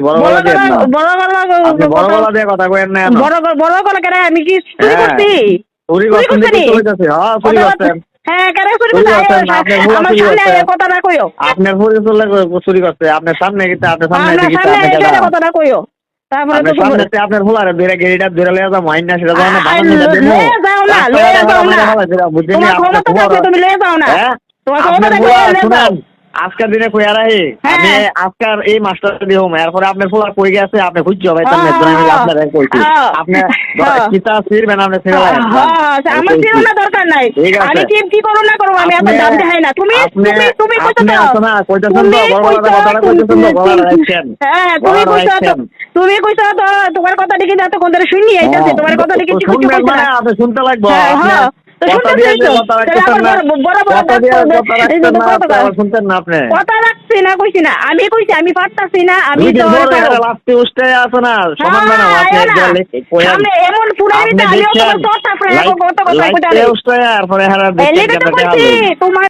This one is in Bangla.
বড় গলা দিয়ে বড় বড় গলা কথা কইেন না বড় বড় গলা কেন? আমি কি চুরি হ্যাঁ। করছি? চুরি করছেন হ্যাঁ চুরি করছেন। হ্যাঁ আপনার ফুরি চলে চুরি করছে। আপনার সামনে গিয়ে আপনার গিয়ে কথা না কইও। আপনার সামনে তে ধরে গেড়িটা ধরে লয়ে যাব আইন না সেটা যাও না যাও না, লয়ে যাও না। বুঝছেন তোমার যাও না। হ্যাঁ? ক্ষমতা আজকের দিনে কইয়া রাহি হ্যাঁ। আমি আজকার এই মাস্টার দিয়ে হোম এরপরে আপনার ফুলা কই গেছে? আপনি খুঁজছো ভাই তার নেই আমি আপনার কইছি। আপনি। কিতা ছিড়বেন আপনি ছেড়ে হ্যাঁ, আমার চিরনা দরকার নাই। আমি কি কি করো না করো আমি আপনার আপনি- দাম দেখাই না। তুমি তুমি তুমি কইছো তো। না কইতেছেন তো বড় বড় কইছো, কথাটা কইতেছেন তো তুমি- রাখছেন হ্যাঁ তুমি কইছো তো তুমি কইছো তো তোমার কথা দেখি না তো কোন ধরে শুনি আইতাছে তোমার কথা দেখি কিছু কইছো না। আপনি শুনতে লাগবো। হ্যাঁ, কথা রাখছি না কইছি না। আমি কইছি আমি পারতাছি না আমি হ্যাঁ, এমন পুরাই তোমার